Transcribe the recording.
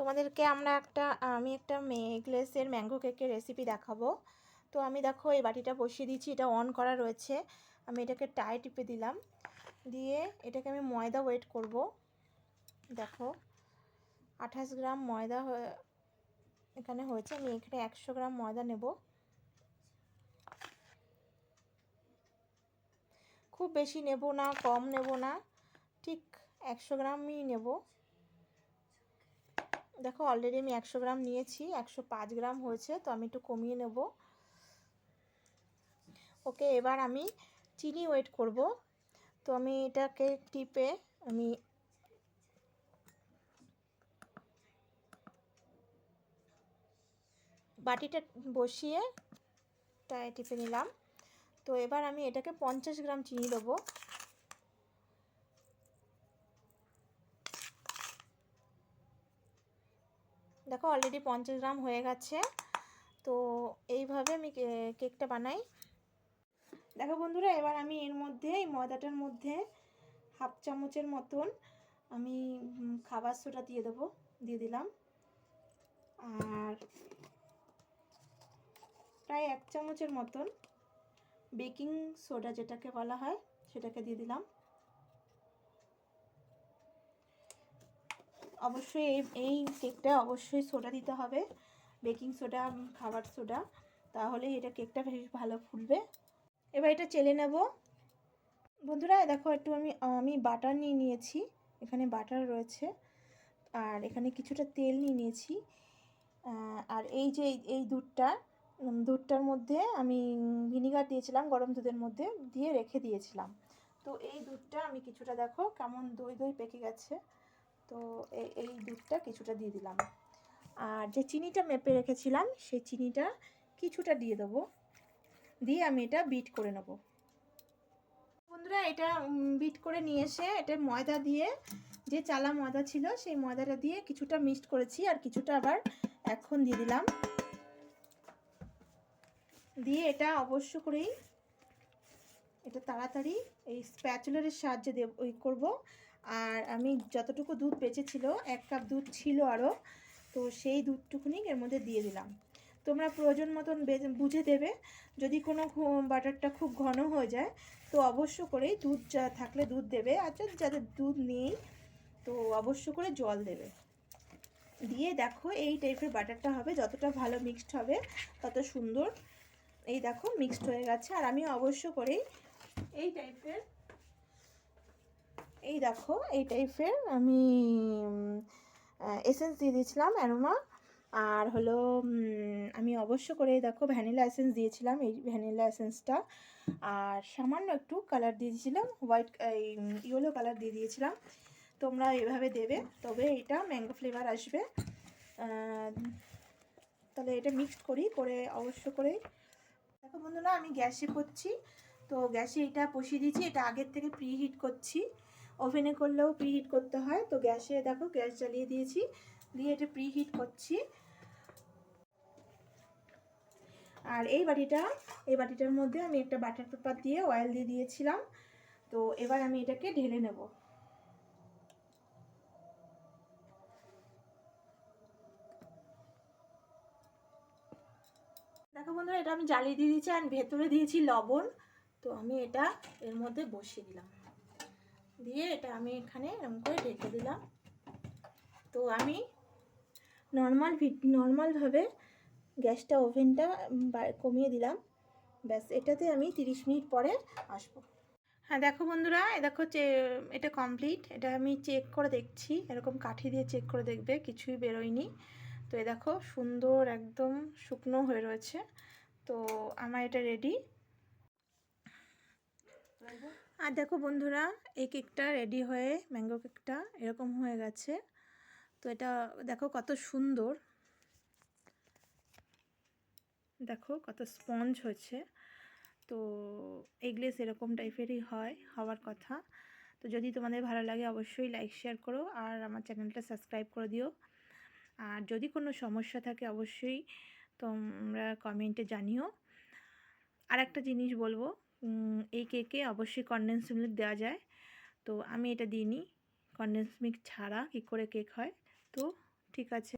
তোমাদেরকে আমরা একটা, আমি একটা গ্লেসের ম্যাঙ্গো কেকের রেসিপি দেখাবো। তো আমি দেখো এই বাটিটা বসিয়ে দিচ্ছি এটা অন করা রয়েছে। আমি এটাকে টাই টিপে দিলাম। দিয়ে এটাকে আমি ময়দা ওয়েট করব। দেখো, আঠাশ গ্রাম ময়দা এখানে হয়েছে, আমি এখানে একশো গ্রাম ময়দা নেব। খুব বেশি নেব না, কম নেব না, ঠিক একশো গ্রামই নেব। দেখো অলরেডি আমি একশো গ্রাম নিয়েছি, একশো পাঁচ গ্রাম হয়েছে, তো আমি একটু কমিয়ে নেব। ওকে, এবার আমি চিনি ওয়েট করব। তো আমি এটাকে টিপে আমি বাটিটা বসিয়ে টায় টিপে নিলাম। তো এবার আমি এটাকে পঞ্চাশ গ্রাম চিনি দেবো। দেখো অলরেডি পঞ্চাশ গ্রাম হয়ে গেছে। তো এইভাবে আমি কেকটা বানাই। দেখো বন্ধুরা, এবার আমি এর মধ্যে, এই ময়দাটার মধ্যে হাফ চামচের মতন আমি খাবার সোডা দিয়ে দেবো, দিয়ে দিলাম। আর প্রায় এক চামচের মতন বেকিং সোডা যেটাকে বলা হয়, সেটাকে দিয়ে দিলাম। অবশ্যই এই এই কেকটা অবশ্যই সোডা দিতে হবে। বেকিং সোডা খাবার সোডা তাহলে এটা কেকটা বেশ ভালো ফুলবে। এবার এটা চেলে নেব। বন্ধুরা, দেখো, একটু আমি আমি বাটার নিয়ে নিয়েছি। এখানে বাটার রয়েছে। আর এখানে কিছুটা তেল নিয়ে নিয়েছি। আর এই যে, এই দুধটা দুধটার মধ্যে আমি ভিনিগার দিয়েছিলাম, গরম দুধের মধ্যে দিয়ে রেখে দিয়েছিলাম। তো এই দুধটা আমি কিছুটা, দেখো, কেমন দই দই পেকে গেছে। তো এই দুধটা কিছুটা দিয়ে দিলাম। আর যে চিনিটা মেপে রেখেছিলাম, সেই চিনিটা কিছুটা দিয়ে দেবো। দিয়ে আমি এটা বিট করে নেব। বন্ধুরা, এটা বিট করে নিয়ে এসে এটা ময়দা দিয়ে, যে চালা ময়দা ছিল, সেই ময়দাটা দিয়ে কিছুটা মিক্সড করেছি আর কিছুটা আবার এখন দিয়ে দিলাম। দিয়ে এটা অবশ্য করেই, এটা তাড়াতাড়ি এই স্প্যাচুলারের সাহায্যে দেব, ওই করব। আর আমি যতটুকু দুধ বেঁচেছিল, এক কাপ দুধ ছিল আরও তো সেই দুধটুকুনি এর মধ্যে দিয়ে দিলাম। তোমরা প্রয়োজন মতন বুঝে দেবে, যদি কোনো বাটারটা খুব ঘন হয়ে যায়, তো অবশ্য করেই দুধ যা থাকলে দুধ দেবে, আর যাদের দুধ নেই, তো অবশ্য করে জল দেবে। দিয়ে দেখো এই টাইপের বাটারটা হবে, যতটা ভালো মিক্সড হবে, তত সুন্দর। এই দেখো মিক্সড হয়ে গেছে, আর আমি অবশ্য করেই এই টাইপের এই দেখো, এই টাইপের আমি এসেন্স দিয়ে দিয়েছিলাম অ্যারোমা আর হলো আমি অবশ্য করে দেখো ভ্যানিলা এসেন্স দিয়েছিলাম, এই ভ্যানিলা এসেন্সটা আর সামান্য একটু কালার দিয়ে দিয়েছিলাম হোয়াইট এই ইয়েলো কালার দিয়ে দিয়েছিলাম। তোমরা এভাবে দেবে, তবে এটা ম্যাঙ্গো ফ্লেভার আসবে। তাহলে এটা মিক্সড করি, করে অবশ্য করে। দেখো বন্ধুরা, আমি গ্যাসে করছি। তো গ্যাসে এটা বসিয়ে দিয়েছি, এটা আগের থেকে প্রি হিট করছি। ওভেনে করলেও প্রিহিট করতে হয়। তো গ্যাসে দেখো গ্যাস জ্বালিয়ে দিয়েছি। দিয়ে এটা প্রিহিট করছি। আর এই বাটিটা, এই বাটিটার মধ্যে আমি একটা বাটার পেপার দিয়ে অয়েল দিয়ে দিয়েছিলাম। তো এবার আমি এটাকে ঢেলে নেব। দেখো বন্ধুরা, এটা আমি জ্বালিয়ে দিয়ে দিয়েছি আর ভেতরে দিয়েছি লবণ। তো আমি এটা এর মধ্যে বসিয়ে দিলাম। দিয়ে এটা আমি এখানে এরকম করে ঢেকে দিলাম। তো আমি নর্মাল নর্মালভাবে গ্যাসটা, ওভেনটা কমিয়ে দিলাম। ব্যাস, এটাতে আমি 30 মিনিট পরে আসব। হ্যাঁ দেখো বন্ধুরা, এ দেখো এটা কমপ্লিট এটা আমি চেক করে দেখছি। এরকম কাঠি দিয়ে চেক করে দেখবে, কিছুই বেরোয়নি। তো এ দেখো, সুন্দর একদম শুকনো হয়ে রয়েছে। তো আমার এটা রেডি আর দেখো বন্ধুরা, এই কেকটা রেডি হয়ে ম্যাঙ্গো কেকটা এরকম হয়ে গেছে। তো এটা দেখো কত সুন্দর। দেখো কত স্পঞ্জ হচ্ছে তো এগলেস এরকম টাইপেরই হয়, হওয়ার কথা। তো যদি তোমাদের ভালো লাগে অবশ্যই লাইক শেয়ার করো আর আমার চ্যানেলটা সাবস্ক্রাইব করে দিও। আর যদি কোনো সমস্যা থাকে অবশ্যই তোমরা কমেন্টে জানিও। আর একটা জিনিস বলব এই কেকে অবশ্যই কনডেন্স মিল্ক দেওয়া যায়। তো আমি এটা দিইনি। কনডেন্স মিল্ক ছাড়া কী করে কেক হয়? তো ঠিক আছে।